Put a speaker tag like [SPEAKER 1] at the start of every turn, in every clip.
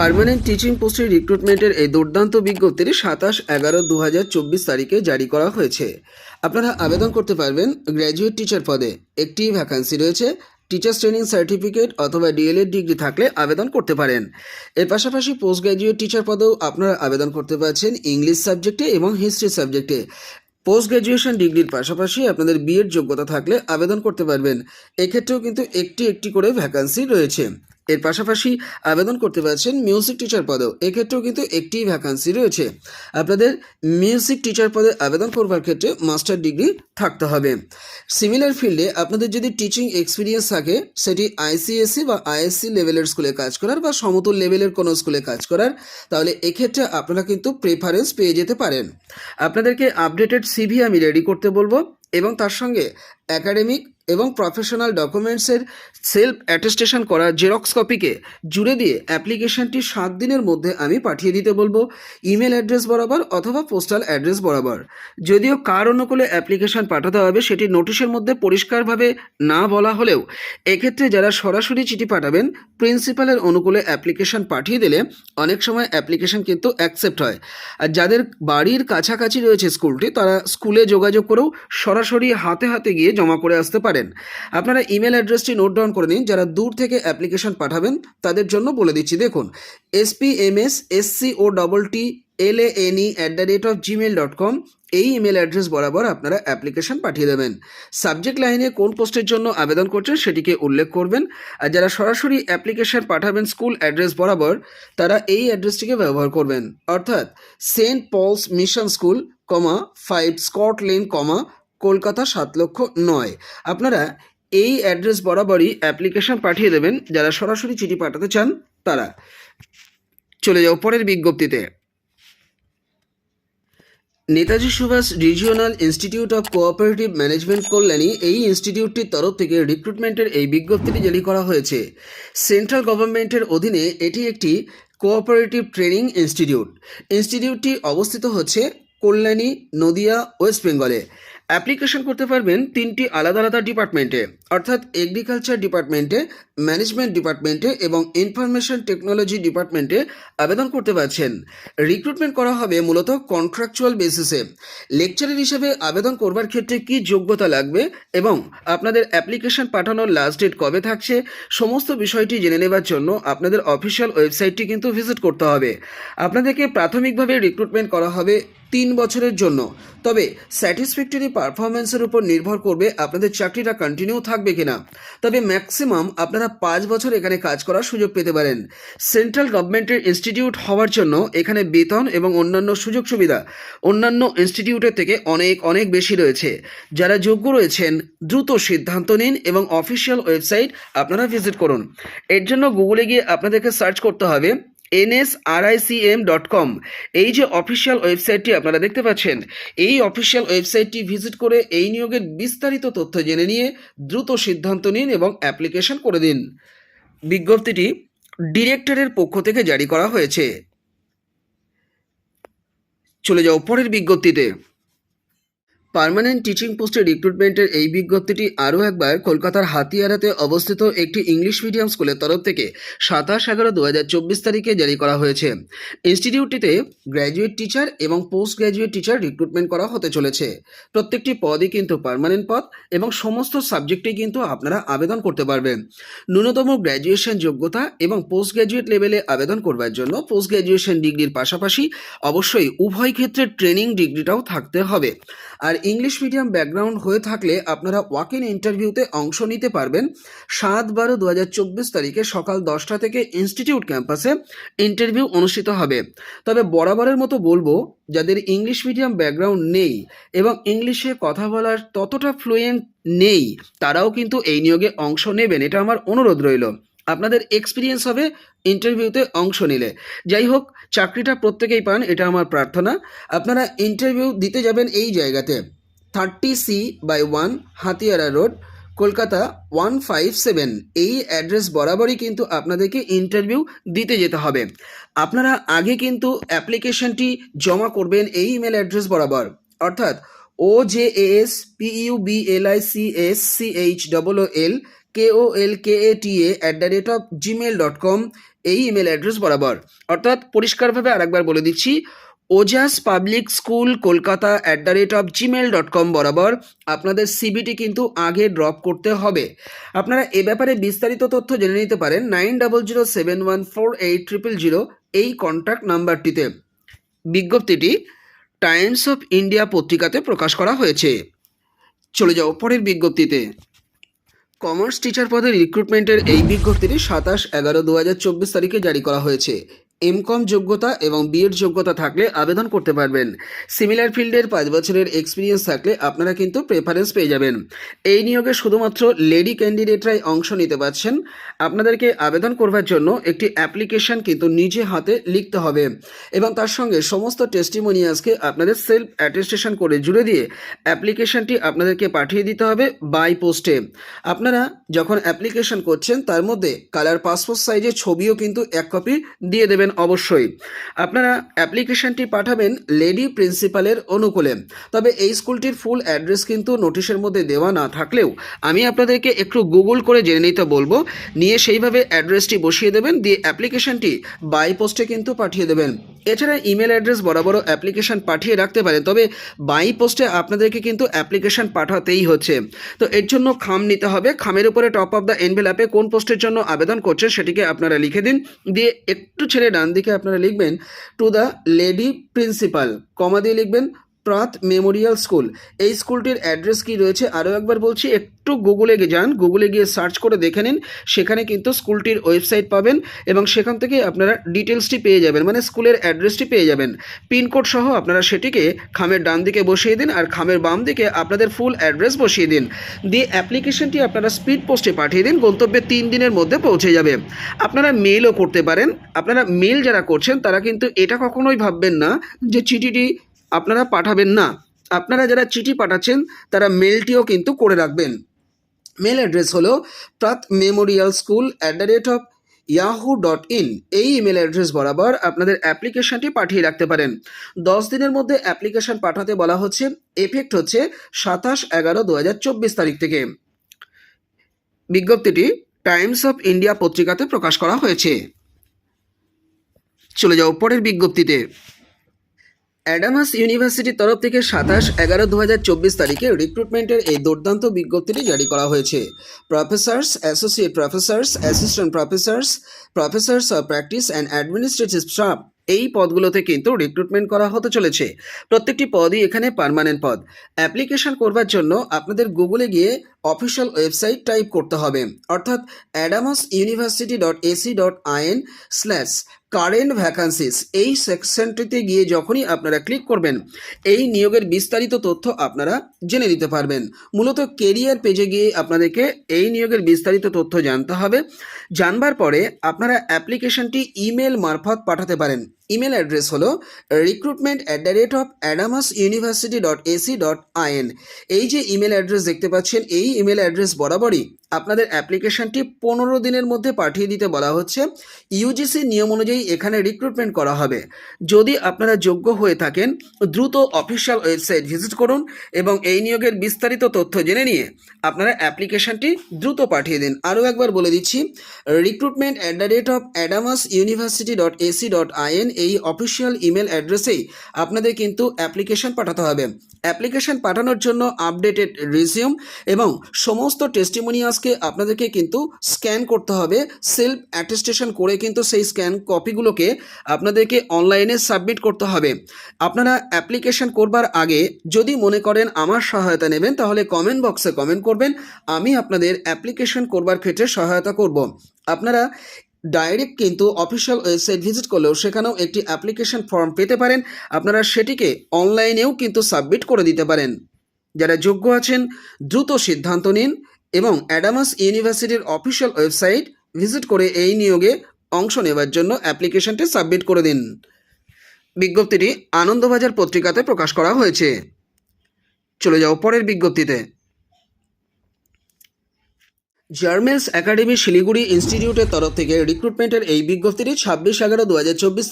[SPEAKER 1] Permanent teaching পোস্টের রিক্রুটমেন্টের এই দুর্দান্ত বিজ্ঞপ্তিটি সাতাশ এগারো দু তারিখে জারি করা হয়েছে। আপনারা আবেদন করতে পারবেন গ্র্যাজুয়েট টিচার পদে। একটি ভ্যাকান্সি রয়েছে। টিচার্স ট্রেনিং সার্টিফিকেট অথবা ডিএলএড ডিগ্রি থাকলে আবেদন করতে পারেন। এর পাশাপাশি পোস্ট গ্র্যাজুয়েট টিচার পদেও আপনারা আবেদন করতে পারছেন ইংলিশ সাবজেক্টে এবং হিস্ট্রি সাবজেক্টে পোস্ট গ্র্যাজুয়েশন ডিগ্রির পাশাপাশি আপনাদের বিএড যোগ্যতা থাকলে আবেদন করতে পারবেন। এক্ষেত্রেও কিন্তু একটি একটি করে ভ্যাকান্সি রয়েছে। এর পাশাপাশি আবেদন করতে পারছেন মিউজিক টিচার পদেও। এক্ষেত্রেও কিন্তু একটি ভ্যাকান্সি রয়েছে। আপনাদের মিউজিক টিচার পদে আবেদন করবার ক্ষেত্রে মাস্টার ডিগ্রি থাকতে হবে। সিমিলার ফিল্ডে আপনাদের যদি টিচিং এক্সপিরিয়েন্স থাকে, সেটি আইসিএসসি বা আইএসসি লেভেলের স্কুলে কাজ করার বা সমতুল লেভেলের কোনো স্কুলে কাজ করার, তাহলে এক্ষেত্রে আপনারা কিন্তু প্রেফারেন্স পেয়ে যেতে পারেন। আপনাদেরকে আপডেটেড সিভি আমি রেডি করতে বলব। এবং তার সঙ্গে একাডেমিক এবং প্রফেশনাল ডকুমেন্টসের সেলফ অ্যাটেস্টেশন করা জেরক্স কপিকে জুড়ে দিয়ে অ্যাপ্লিকেশনটি সাত দিনের মধ্যে আমি পাঠিয়ে দিতে বলব। ইমেল অ্যাড্রেস বরাবর অথবা পোস্টাল অ্যাড্রেস বরাবর। যদিও কার অনুকূলে অ্যাপ্লিকেশন পাঠাতে হবে সেটি নোটিশের মধ্যে পরিষ্কারভাবে না বলা হলেও এক্ষেত্রে যারা সরাসরি চিঠি পাঠাবেন প্রিন্সিপালের অনুকূলে অ্যাপ্লিকেশন পাঠিয়ে দিলে অনেক সময় অ্যাপ্লিকেশন কিন্তু অ্যাকসেপ্ট হয়। আর যাদের বাড়ির কাছাকাছি রয়েছে স্কুলটি তারা স্কুলে যোগাযোগ করেও সরাসরি হাতে হাতে গিয়ে জমা করে আসতে পারেন। আপনারা ইমেল অ্যাড্রেসটি নোট ডাউন করে নিন, যারা দূর থেকে অ্যাপ্লিকেশন পাঠাবেন তাদের জন্য বলে দিচ্ছি। দেখুন SPMS SC O double T L A N E at the rate of Gmail dot com এই ইমেল অ্যাড্রেস বরাবর আপনারা অ্যাপ্লিকেশন পাঠিয়ে দেবেন। সাবজেক্ট লাইনে কোন পোস্টের জন্য আবেদন করছেন সেটিকে উল্লেখ করবেন। আর যারা সরাসরি অ্যাপ্লিকেশন পাঠাবেন স্কুল অ্যাড্রেস বরাবর, তারা এই অ্যাড্রেসটিকে ব্যবহার করবেন। অর্থাৎ Saint Paul's mission school, comma, five Scott lane, comma Kolkata সাত লক্ষ নয়। আপনারা এই অ্যাড্রেস বরাবরই অ্যাপ্লিকেশন পাঠিয়ে দেবেন, যারা সরাসরি চিঠি পাঠাতে চান তারা। চলে যাও পরের বিজ্ঞপ্তিতে। Netaji Subhash regional institute of cooperative management Kalyani এই ইনস্টিটিউটটির তরফ থেকে রিক্রুটমেন্টের এই বিজ্ঞপ্তিটি জারি করা হয়েছে। সেন্ট্রাল গভর্নমেন্টের অধীনে এটি একটি কোঅপারেটিভ ট্রেনিং ইনস্টিটিউট। ইনস্টিটিউটটি অবস্থিত হচ্ছে কল্যাণী, নদিয়া, ওয়েস্ট বেঙ্গলে। অ্যাপ্লিকেশন করতে পারবেন তিনটি আলাদা আলাদা ডিপার্টমেন্টে, অর্থাৎ এগ্রিকালচার ডিপার্টমেন্টে ম্যানেজমেন্ট ডিপার্টমেন্টে এবং ইনফরমেশন টেকনোলজি ডিপার্টমেন্টে আবেদন করতে পারছেন। রিক্রুটমেন্ট করা হবে মূলত কন্ট্রাকচুয়াল বেসিসে লেকচারের হিসেবে আবেদন করবার ক্ষেত্রে কি যোগ্যতা লাগবে এবং আপনাদের অ্যাপ্লিকেশন পাঠানোর লাস্ট ডেট কবে থাকছে, সমস্ত বিষয়টি জেনে নেবার জন্য আপনাদের অফিসিয়াল ওয়েবসাইটটি কিন্তু ভিজিট করতে হবে। আপনাদেরকে প্রাথমিকভাবে রিক্রুটমেন্ট করা হবে তিন বছরের জন্য। তবে স্যাটিসফ্যাক্টরি পারফরমেন্সের উপর নির্ভর করবে আপনাদের চাকরিটা কন্টিনিউ থাকবে কিনা। তবে ম্যাক্সিমাম আপনারা পাঁচ বছর এখানে কাজ করার সুযোগ পেতে পারেন। সেন্ট্রাল গভর্নমেন্টের ইনস্টিটিউট হওয়ার জন্য এখানে বেতন এবং অন্যান্য সুযোগ সুবিধা অন্যান্য ইনস্টিটিউটের থেকে অনেক অনেক বেশি রয়েছে। যারা যোগ্য রয়েছেন, দ্রুত সিদ্ধান্ত নিন এবং অফিসিয়াল ওয়েবসাইট আপনারা ভিজিট করুন। এর জন্য গুগলে গিয়ে আপনাদেরকে সার্চ করতে হবে। এনএসআরআইসিএম ডট কম এই যে অফিসিয়াল ওয়েবসাইটটি আপনারা দেখতে পাচ্ছেন, এই অফিসিয়াল ওয়েবসাইটটি ভিজিট করে এই নিয়োগের বিস্তারিত তথ্য জেনে নিয়ে দ্রুত সিদ্ধান্ত নিন এবং অ্যাপ্লিকেশন করে দিন। বিজ্ঞপ্তিটি ডিরেক্টরের পক্ষ থেকে জারি করা হয়েছে। চলে যাও পরের বিজ্ঞপ্তিতে। পার্মানেন্ট টিচিং পোস্টে রিক্রুটমেন্টের এই বিজ্ঞপ্তিটি আরও একবার কলকাতার হাতিয়ারাতে অবস্থিত একটি ইংলিশ মিডিয়াম স্কুলের তরফ থেকে সাতাশ এগারো দু তারিখে জারি করা হয়েছে। ইনস্টিটিউটটিতে গ্র্যাজুয়েট টিচার এবং পোস্ট গ্র্যাজুয়েট টিচার রিক্রুটমেন্ট করা হতে চলেছে। প্রত্যেকটি পদই কিন্তু পার্মানেন্ট পদ এবং সমস্ত সাবজেক্টেই কিন্তু আপনারা আবেদন করতে পারবেন। ন্যূনতম গ্র্যাজুয়েশন যোগ্যতা এবং পোস্ট গ্র্যাজুয়েট লেভেলে আবেদন করবার জন্য পোস্ট গ্র্যাজুয়েশন ডিগ্রির পাশাপাশি অবশ্যই উভয় ক্ষেত্রে ট্রেনিং ডিগ্রিটাও থাকতে হবে। আর ইংলিশ মিডিয়াম ব্যাকগ্রাউন্ড হয়ে থাকলে আপনারা ওয়াক ইন ইন্টারভিউতে অংশ নিতে পারবেন। সাত বারো দু তারিখে সকাল দশটা থেকে ইনস্টিটিউট ক্যাম্পাসে ইন্টারভিউ অনুষ্ঠিত হবে। তবে বরাবরের মতো বলব, যাদের ইংলিশ মিডিয়াম ব্যাকগ্রাউন্ড নেই এবং ইংলিশে কথা বলার ততটা ফ্লুয়েন্ট নেই, তারাও কিন্তু এই নিয়োগে অংশ নেবেন। এটা আমার অনুরোধ রইল। আপনাদের এক্সপিরিয়েন্স হবে ইন্টারভিউতে অংশ নিলে। যাই হোক, চাকরিটা প্রত্যেকেই পান, এটা আমার প্রার্থনা। আপনারা ইন্টারভিউ দিতে যাবেন এই জায়গাতে। Thirty C by one Hatiara road, Kolkata one five seven এই অ্যাড্রেস বরাবরই কিন্তু আপনাদেরকে ইন্টারভিউ দিতে যেতে হবে। আপনারা আগে কিন্তু অ্যাপ্লিকেশনটি জমা করবেন এই ইমেল অ্যাড্রেস বরাবর। অর্থাৎ O J S P U B L I C S C H double O L K O L K A T A at the rate of Gmail dot com এই email address বরাবর। অর্থাৎ পরিষ্কারভাবে আরেকবার বলে দিচ্ছি, Ojas public school Kolkata at the rate of Gmail dot com বরাবর আপনাদের CBT কিন্তু আগে ড্রপ করতে হবে। আপনারা এ ব্যাপারে বিস্তারিত তথ্য জেনে নিতে পারেন nine double zero seven one four eight triple zero এই কন্ট্যাক্ট নাম্বারটিতে। বিজ্ঞপ্তিটি টাইমস অফ ইন্ডিয়া পত্রিকাতে প্রকাশ করা হয়েছে। চলে যাও পরের বিজ্ঞপ্তিতে। কমার্স টিচার পদের রিক্রুটমেন্টের এই বিজ্ঞপ্তিটি সাতাশ এগারো দু চব্বিশ তারিখে জারি করা হয়েছে। এমকম যোগ্যতা এবং বিএড যোগ্যতা থাকলে আবেদন করতে পারবেন। সিমিলার ফিল্ডের পাঁচ বছরের এক্সপিরিয়েন্স থাকলে আপনারা কিন্তু প্রেফারেন্স পেয়ে যাবেন। এই নিয়োগে শুধুমাত্র লেডি ক্যান্ডিডেটরাই অংশ নিতে পারছেন। আপনাদেরকে আবেদন করবার জন্য একটি অ্যাপ্লিকেশন কিন্তু নিজে হাতে লিখতে হবে এবং তার সঙ্গে সমস্ত টেস্টিমোনিয়াসকে আপনাদের সেলফ অ্যাটেস্টেশন করে জুড়ে দিয়ে অ্যাপ্লিকেশনটি আপনাদেরকে পাঠিয়ে দিতে হবে বাই পোস্টে আপনারা যখন অ্যাপ্লিকেশন করছেন, তার মধ্যে কালার পাসপোর্ট সাইজের ছবিও কিন্তু এক কপি দিয়ে দেবেন। অবশ্যই। আপনারা অ্যাপ্লিকেশনটি পাঠাবেন লেডি প্রিন্সিপালের অনুকূলে। তবে এই স্কুলটির ফুল অ্যাড্রেস কিন্তু নোটিশের মধ্যে দেওয়া না থাকলেও আমি আপনাদেরকে একটু গুগল করে জেনে নিতে বলব। নিয়ে সেইভাবে অ্যাড্রেসটি বসিয়ে দেবেন, দিয়ে অ্যাপ্লিকেশনটি বাই পোস্টে কিন্তু পাঠিয়ে দেবেন। এছাড়া ইমেল অ্যাড্রেস বরাবরও অ্যাপ্লিকেশন পাঠিয়ে রাখতে পারেন, তবে বাই পোস্টে আপনাদেরকে কিন্তু অ্যাপ্লিকেশন পাঠাতেই হচ্ছে। তো এর জন্য খাম নিতে হবে। খামের উপরে টপ অফ দ্য এনভেলাপে কোন পোস্টের জন্য আবেদন করছেন সেটিকে আপনারা লিখে দিন, দিয়ে একটু ছেড়ে ডান দিকে আপনারা লিখবেন to the lady principal comma দিয়ে লিখবেন প্রাত মেমোরিয়াল স্কুল। এই স্কুলটির অ্যাড্রেস কি রয়েছে? আরও একবার বলছি, একটু গুগলে গিয়ে যান, গুগলে গিয়ে সার্চ করে দেখে নিন। সেখানে কিন্তু স্কুলটির ওয়েবসাইট পাবেন এবং সেখান থেকে আপনারা ডিটেলসটি পেয়ে যাবেন মানে স্কুলের অ্যাড্রেসটি পেয়ে যাবেন। পিনকোড সহ আপনারা সেটিকে খামের ডান দিকে বসিয়ে দিন আর খামের বাম দিকে আপনাদের ফুল অ্যাড্রেস বসিয়ে দিন। দিয়ে অ্যাপ্লিকেশনটি আপনারা স্পিড পোস্টে পাঠিয়ে দিন, গন্তব্যে তিন দিনের মধ্যে পৌঁছে যাবে। আপনারা মেলও করতে পারেন, আপনারা মেল যারা করছেন তারা কিন্তু এটা কখনোই ভাববেন না যে চিঠিটি আপনারা পাঠাবেন না। আপনারা যারা চিঠি পাঠাচ্ছেন, তারা মেলটিও কিন্তু করে রাখবেন। মেল অ্যাড্রেস হলো Pratt memorial school at the rate of Yahoo dot in এই ইমেল অ্যাড্রেস বরাবর আপনাদের অ্যাপ্লিকেশনটি পাঠিয়ে রাখতে পারেন। দশ দিনের মধ্যে অ্যাপ্লিকেশন পাঠাতে বলা হচ্ছে। এফেক্ট হচ্ছে সাতাশ এগারো দু হাজার চব্বিশ তারিখ থেকে। বিজ্ঞপ্তিটি টাইমস অফ ইন্ডিয়া পত্রিকাতে প্রকাশ করা হয়েছে। চলে যাও পরের বিজ্ঞপ্তিতে। অ্যাডামাস ইউনিভার্সিটির তরফ থেকে সাতাশ এগারো দু তারিখে রিক্রুটমেন্টের এই দুর্দান্ত বিজ্ঞপ্তিটি জারি করা হয়েছে। Professors associate professors assistant professors professors of practice and administrative staff এই পদগুলোতে কিন্তু রিক্রুটমেন্ট করা হতে চলেছে। প্রত্যেকটি পদই এখানে পার্মানেন্ট পদ। অ্যাপ্লিকেশন করবার জন্য আপনাদের গুগলে গিয়ে অফিসিয়াল ওয়েবসাইট টাইপ করতে হবে। অর্থাৎ Adamas university dot AC dot IN slash current vacancies এই সেকশনটিতে গিয়ে যখনই আপনারা ক্লিক করবেন, এই নিয়োগের বিস্তারিত তথ্য আপনারা জেনে নিতে পারবেন। মূলত কেরিয়ার পেজে গিয়ে আপনাদেরকে এই নিয়োগের বিস্তারিত তথ্য জানতে হবে। জানবার পরে আপনারা অ্যাপ্লিকেশনটি ইমেল মারফত পাঠাতে পারেন। ইমেল অ্যাড্রেস হলো recruitment at the rate of Adamas university dot AC dot IN এই যে ইমেল অ্যাড্রেস দেখতে পাচ্ছেন, এই ইমেল অ্যাড্রেস বরাবরই আপনাদের অ্যাপ্লিকেশনটি পনেরো দিনের মধ্যে পাঠিয়ে দিতে বলা হচ্ছে। ইউজিসি নিয়ম অনুযায়ী এখানে রিক্রুটমেন্ট করা হবে। যদি আপনারা যোগ্য হয়ে থাকেন, দ্রুত অফিসিয়াল ওয়েবসাইট ভিজিট করুন এবং এই নিয়োগের বিস্তারিত তথ্য জেনে নিয়ে আপনারা অ্যাপ্লিকেশনটি দ্রুত পাঠিয়ে দিন। আরও একবার বলে দিচ্ছি recruitment at the rate of Adamas university dot AC dot IN এই অফিসিয়াল ইমেল অ্যাড্রেসেই আপনাদের কিন্তু অ্যাপ্লিকেশন পাঠাতে হবে। অ্যাপ্লিকেশন পাঠানোর জন্য আপডেটেড রিজিউম এবং সমস্ত টেস্টিমোনিয়াসকে আপনাদেরকে কিন্তু স্ক্যান করতে হবে। সেলফ অ্যাটেস্টেশন করে কিন্তু সেই স্ক্যান কপিগুলোকে আপনাদেরকে অনলাইনে সাবমিট করতে হবে। আপনারা অ্যাপ্লিকেশন করবার আগে যদি মনে করেন আমার সহায়তা নেবেন, তাহলে কমেন্ট বক্সে কমেন্ট করবেন। আমি আপনাদের অ্যাপ্লিকেশন করবার ক্ষেত্রে সহায়তা করব। আপনারা ডাইরেক্ট কিন্তু অফিসিয়াল ওয়েবসাইট ভিজিট করলেও সেখানেও একটি অ্যাপ্লিকেশন ফর্ম পেতে পারেন। আপনারা সেটিকে অনলাইনেও কিন্তু সাবমিট করে দিতে পারেন। যারা যোগ্য আছেন, দ্রুত সিদ্ধান্ত নিন এবং অ্যাডামাস ইউনিভার্সিটির অফিসিয়াল ওয়েবসাইট ভিজিট করে এই নিয়োগে অংশ নেবার জন্য অ্যাপ্লিকেশনটি সাবমিট করে দিন। বিজ্ঞপ্তিটি আনন্দবাজার পত্রিকাতে প্রকাশ করা হয়েছে। চলে যাও পরের বিজ্ঞপ্তিতে। জার্মেলস একাডেমি শিলিগুড়ি ইনস্টিটিউটের তরফ থেকে রিক্রুটমেন্টের এই বিজ্ঞপ্তিটি ছাব্বিশ এগারো দু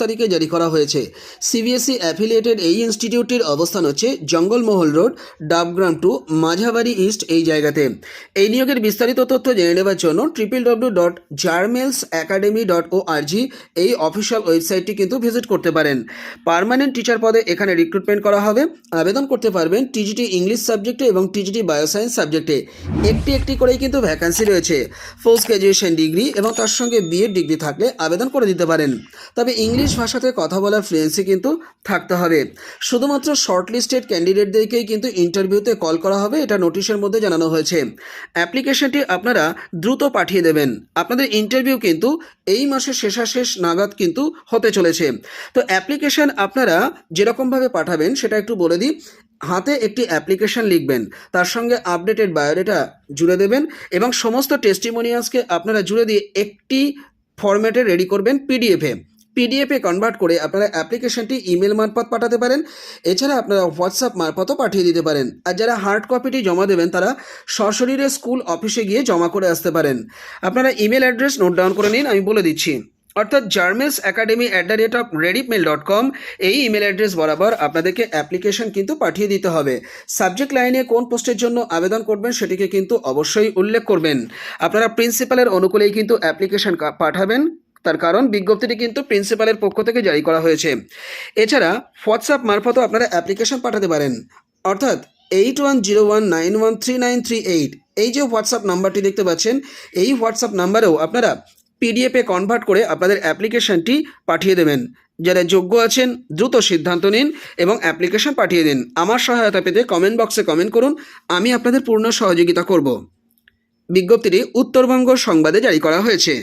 [SPEAKER 1] তারিখে জারি করা হয়েছে। সিবিএসই অ্যাফিলিয়েটেড এই ইনস্টিটিউটটির অবস্থান হচ্ছে Jangalmahal road, Dabgram to Majhabari east এই জায়গাতে। এই নিয়োগের বিস্তারিত তথ্য জেনে নেওয়ার জন্য triple W dot jarmels academy dot org এই অফিসিয়াল ওয়েবসাইটটি কিন্তু ভিজিট করতে পারেন। পার্মানেন্ট টিচার পদে এখানে রিক্রুটমেন্ট করা হবে। আবেদন করতে পারবেন টিজিটি ইংলিশ সাবজেক্টে এবং টিজিটি বায়োসায়েন্স সাবজেক্টে। একটি একটি করেই কিন্তু ভ্যাকান্সি রয়েছে। পোস্ট গ্র্যাজুয়েশন ডিগ্রি এবং তার সঙ্গে বিএড ডিগ্রি থাকলে আবেদন করে দিতে পারেন। তবে ইংলিশ ভাষাতে কথা বলার ফ্লুয়েন্সি কিন্তু থাকতে হবে। শুধুমাত্র শর্টলিস্টেড ক্যান্ডিডেটদেরকেই কিন্তু ইন্টারভিউতে কল করা হবে, এটা নোটিশের মধ্যে জানানো হয়েছে। অ্যাপ্লিকেশনটি আপনারা দ্রুত পাঠিয়ে দেবেন। আপনাদের ইন্টারভিউ কিন্তু এই মাসের শেষাশেষ নাগাদ কিন্তু হতে চলেছে। তো অ্যাপ্লিকেশন আপনারা যেরকমভাবে পাঠাবেন, সেটা একটু বলে দিই। হাতে একটি অ্যাপ্লিকেশন লিখবেন, তার সঙ্গে আপডেটেড বায়োডেটা জুড়ে দেবেন এবং সমস্ত টেস্টিমোনিয়ালসকে আপনারা জুড়ে দিয়ে একটি ফরম্যাটে রেডি করবেন পিডিএফে পিডিএফে কনভার্ট করে আপনারা অ্যাপ্লিকেশনটি ইমেল মারফত পাঠাতে পারেন, এছাড়া আপনারা হোয়াটসঅ্যাপ মারফতও পাঠিয়ে দিতে পারেন। আর যারা হার্ড কপিটি জমা দেবেন, তারা সশরীরে স্কুল অফিসে গিয়ে জমা করে আসতে পারেন। আপনারা ইমেল অ্যাড্রেস নোট ডাউন করে নিন, আমি বলে দিচ্ছি। অর্থাৎ jarmes academy at the rate of rediffmail dot com এই ইমেল অ্যাড্রেস বরাবর আপনাদেরকে অ্যাপ্লিকেশন কিন্তু পাঠিয়ে দিতে হবে। সাবজেক্ট লাইনে কোন পোস্টের জন্য আবেদন করবেন সেটিকে কিন্তু অবশ্যই উল্লেখ করবেন। আপনারা প্রিন্সিপালের অনুকূলেই কিন্তু অ্যাপ্লিকেশন পাঠাবেন। তার কারণ বিজ্ঞপ্তিটি কিন্তু প্রিন্সিপালের পক্ষ থেকে জারি করা হয়েছে। এছাড়া হোয়াটসঅ্যাপ মারফতও আপনারা অ্যাপ্লিকেশন পাঠাতে পারেন। অর্থাৎ eight one zero one nine one three nine three eight এই যে হোয়াটসঅ্যাপ নাম্বারটি দেখতে পাচ্ছেন, এই হোয়াটসঅ্যাপ নাম্বারেও আপনারা পিডিএফে কনভার্ট করে আপনাদের অ্যাপ্লিকেশানটি পাঠিয়ে দেবেন। যারা যোগ্য আছেন, দ্রুত সিদ্ধান্ত নিন এবং অ্যাপ্লিকেশান পাঠিয়ে দিন। আমার সহায়তা পেতে কমেন্ট বক্সে কমেন্ট করুন, আমি আপনাদের পূর্ণ সহযোগিতা করব। বিজ্ঞপ্তিটি উত্তরবঙ্গ সংবাদে জারি করা হয়েছে।